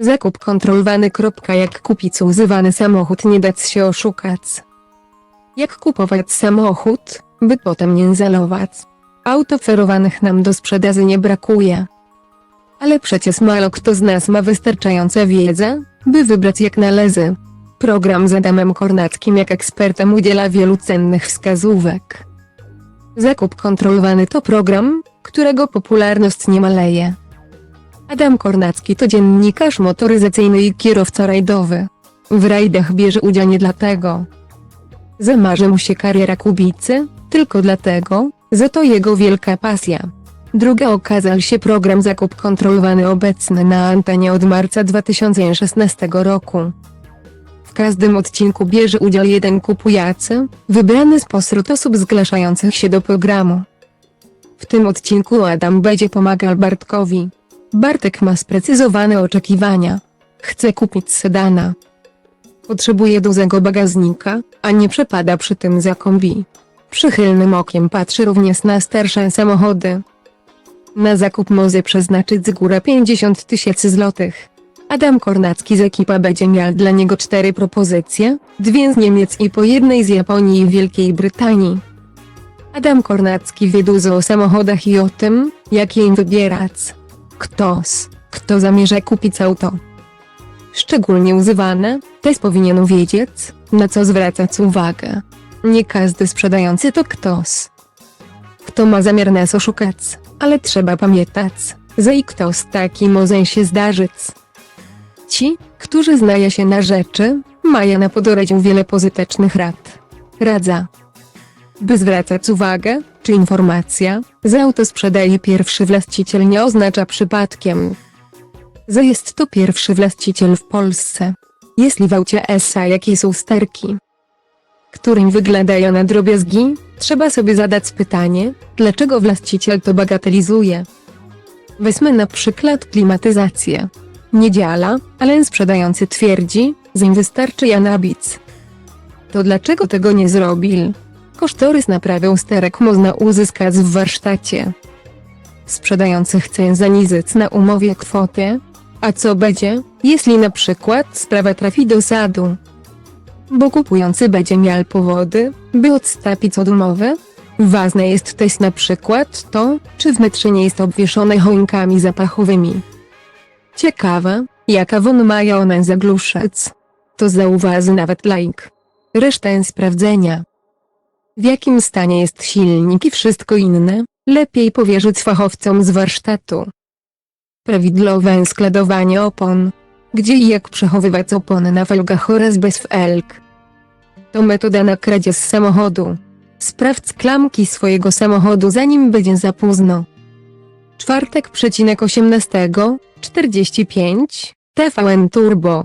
Zakup kontrolowany. Jak kupić używany samochód nie dać się oszukać. Jak kupować samochód, by potem nie zalować. Auto oferowanych nam do sprzedaży nie brakuje. Ale przecież mało kto z nas ma wystarczającą wiedzę, by wybrać jak należy. Program z Adamem Kornackim jak ekspertem udziela wielu cennych wskazówek. Zakup kontrolowany to program, którego popularność nie maleje. Adam Kornacki to dziennikarz motoryzacyjny i kierowca rajdowy. W rajdach bierze udział nie dlatego, że marzy mu się kariera kubicy, tylko dlatego, że to jego wielka pasja. Druga okazał się program Zakup Kontrolowany obecny na antenie od marca 2016 roku. W każdym odcinku bierze udział jeden kupujący, wybrany spośród osób zgłaszających się do programu. W tym odcinku Adam będzie pomagał Bartkowi. Bartek ma sprecyzowane oczekiwania. Chce kupić sedana. Potrzebuje dużego bagażnika, a nie przepada przy tym za kombi. Przychylnym okiem patrzy również na starsze samochody. Na zakup może przeznaczyć z góry 50 tysięcy złotych. Adam Kornacki z ekipa będzie miał dla niego cztery propozycje, dwie z Niemiec i po jednej z Japonii i Wielkiej Brytanii. Adam Kornacki wie dużo o samochodach i o tym, jak je wybierać. Ktoś, kto zamierza kupić auto. Szczególnie używane, też powinien wiedzieć, na co zwracać uwagę. Nie każdy sprzedający to ktoś, kto ma zamiar nas oszukać, ale trzeba pamiętać, że i ktoś taki może się zdarzyć. Ci, którzy znają się na rzeczy, mają na podorędziu wiele pozytecznych rad. Radza. By zwracać uwagę, czy informacja, że auto sprzedaje pierwszy właściciel nie oznacza przypadkiem, że jest to pierwszy właściciel w Polsce. Jeśli w aucie SA jakieś są sterki, którym wyglądają na drobiazgi, trzeba sobie zadać pytanie, dlaczego właściciel to bagatelizuje. Weźmy na przykład klimatyzację. Nie działa, ale sprzedający twierdzi, że im wystarczy Janabic. To dlaczego tego nie zrobił? Kosztorys naprawią sterek można uzyskać w warsztacie. Sprzedający chce zaniżyć na umowie kwotę. A co będzie, jeśli na przykład sprawa trafi do sadu? Bo kupujący będzie miał powody, by odstąpić od umowy? Ważne jest też na przykład to, czy wnętrze nie jest obwieszone choinkami zapachowymi. Ciekawe, jaka won mają one zagłuszać. To zauważy nawet laik. Resztę sprawdzenia. W jakim stanie jest silnik i wszystko inne, lepiej powierzyć fachowcom z warsztatu. Prawidłowe składowanie opon. Gdzie i jak przechowywać opony na felgach oraz bez felg. To metoda na kradzież samochodu. Sprawdź klamki swojego samochodu zanim będzie za późno. Czwartek przecinek 18, 45, TVN Turbo.